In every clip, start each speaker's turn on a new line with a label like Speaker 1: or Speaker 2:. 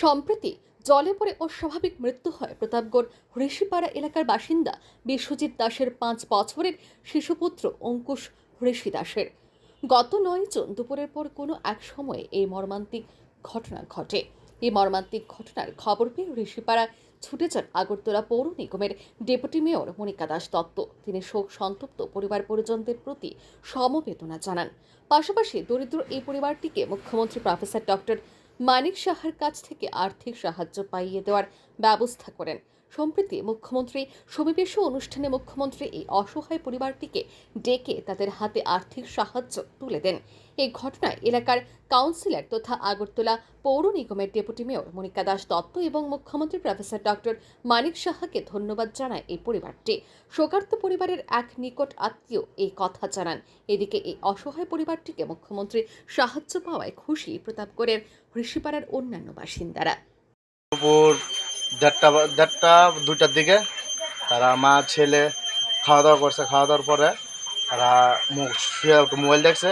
Speaker 1: সম্প্রতি জলে পড়ে অস্বাভাবিক মৃত্যু হয় প্রতাপগড় ঋষিপাড়া এলাকার বাসিন্দা বিশ্বজিৎ দাসের পাঁচ বছরের শিশুপুত্র অঙ্কুশ ঋষি দাসের গত নয় জুন দুপুরের পর কোনো এক সময়ে এই মর্মান্তিক ঘটনা ঘটে। এই মর্মান্তিক ঘটনার খবর পেয়ে ঋষিপাড়া ছুটে যান আগরতলা পৌর নিগমের ডেপুটি মেয়র মনিকা দাস দত্ত। তিনি শোক সন্তপ্ত পরিবার পরিজনদের প্রতি সমবেদনা জানান। পাশাপাশি দরিদ্র এই পরিবারটিকে মুখ্যমন্ত্রী প্রফেসর ডক্টর মানিক সাহার কাছ থেকে আর্থিক সাহায্য পাইয়ে দেওয়ার ব্যবস্থা করেন। সম্প্রতি মুখ্যমন্ত্রী সমাবেশ অনুষ্ঠানে মুখ্যমন্ত্রী এই অসহায় পরিবারটিকে ডেকে তাদের হাতে আর্থিক সাহায্য তুলে দেন। এই ঘটনায় এলাকার কাউন্সিলর তথা আগরতলা পৌর নিগমের ডেপুটি মেয়র মনিকা দাস দত্ত এবং মুখ্যমন্ত্রী প্রফেসর ডক্টর মানিক সাহাকে ধন্যবাদ জানায় এই পরিবারটি। শোকার্ত পরিবারের এক নিকট আত্মীয় এই কথা জানান। এদিকে এই অসহায় পরিবারটিকে মুখ্যমন্ত্রী সাহায্য পাওয়ায় খুশি প্রতাপগড়ের ঋষিপাড়ার অন্যান্য বাসিন্দারা।
Speaker 2: দেড়টা দেড়টা দুইটার দিকে। তারা মা ছেলে খাওয়া দাওয়া করছে। খাওয়া দাওয়ার পরে তারা শুয়ে মোবাইল দেখছে।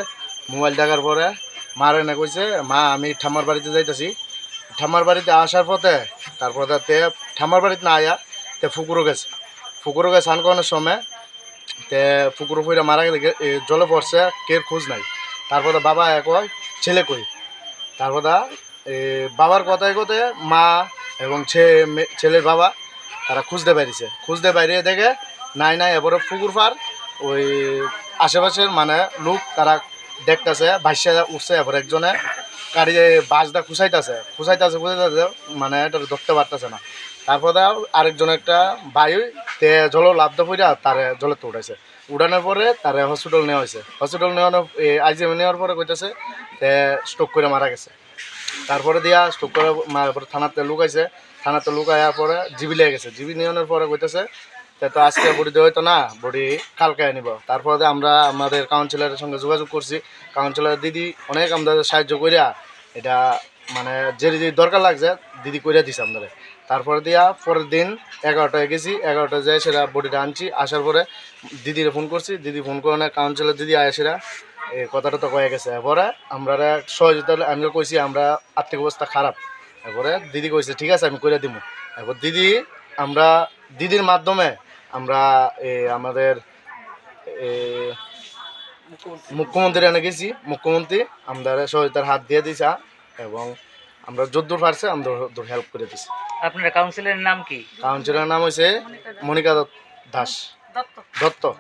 Speaker 2: মোবাইল দেখার পরে মার এনে কইছে মা আমি ঠাম্মার বাড়িতে যাইতেছি। ঠাম্মার বাড়িতে আসার পথে তারপরে তে ঠাম্মার বাড়িতে না আয়া তে ফুকুরও গেছে। ফুকুরও গেছে স্নান করানোর সময়। তে ফুকুরও ফুইরা মারা গেলে জলে পড়ছে কের খোঁজ নাই। তারপরে বাবা এক ছেলে কই? তারপরে এ, বাবার কথায় কথায় মা এবং ছেলের বাবা, তারা খুঁজতে পারিছে খুঁজতে বাইরে দেখে নাই নাই এবারে পুকুর পার ওই আশেপাশের মানে লোক তারা দেখতেছে ভাইসা উঠছে, এবার একজনে গাড়ি বাসটা খুঁচাইতেছে। খুঁচাইতেছে খুঁচাইতেছে মানে এটা ধরতে পারতেছে না। তারপরে আরেকজন একটা বায়ু তে জল লাভ পইরা তারে জলে তো উঠাইছে উঠানোর পরে তারে হসপিটাল নেওয়া হয়েছে হসপিটাল নেওয়ানোর আইজিএম নেওয়ার পরে কইতেছে, তে স্ট্রোক করে মারা গেছে। তারপরে দিয়া স্টক করে মা- থানাতে লুকাইছে থানাতে লুকাইয়ার পরে জিবি লেগে গেছে। জিবি নিয়নের পরে কইতেছে তে তো আজকে বডি দেওয়া হইতো না, বডি কালকে আনিব তারপরে আমরা আমাদের কাউন্সিলরের সঙ্গে যোগাযোগ করছি। কাউন্সিলর দিদি অনেক আমাদের সাহায্য করিয়া এটা মানে যে দরকার লাগছে, দিদি করিয়া দিছে আমাদের। তারপরে দিয়া পরের দিন এগারোটায় গেছি। এগারোটায় যাই সেটা বডিটা আনছি। আসার পরে দিদিরে ফোন করছি। দিদি ফোন করে না কাউন্সিলর দিদি আয় সেটা এই কথাটা তো কয়ে গেছে। এরপরে আমরা সহযোগিতা আমি কইছি আমরা আর্থিক অবস্থা খারাপ। এরপরে দিদি কইছে ঠিক আছে আমি করে দিব এরপর দিদি আমরা দিদির মাধ্যমে আমরা এ, আমাদের এ, মুখ্যমন্ত্রী এনে গেছি। মুখ্যমন্ত্রী আমাদের সহযোগিতার হাত দিয়ে দিছে এবং আমরা যদ্দূর পারছে আমরা হেল্প করে দিছি।
Speaker 3: আপনার কাউন্সিলরের নাম কি?
Speaker 2: কাউন্সিলরের নাম হয়েছে মনিকা দত্ত- দাস। দত্ত।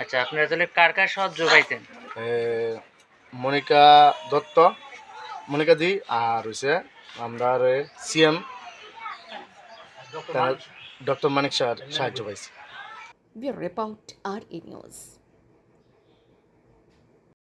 Speaker 3: আচ্ছা আপনারা তাহলে কার কার সাহায্য পাইতেন
Speaker 2: মনিকা দত্ত মনিকা দি আর হয়েছে আমরা সিএম। ডক্টর মানিক স্যার সাহায্য পাইছি।
Speaker 1: রিপোর্ট আর ই নিউজ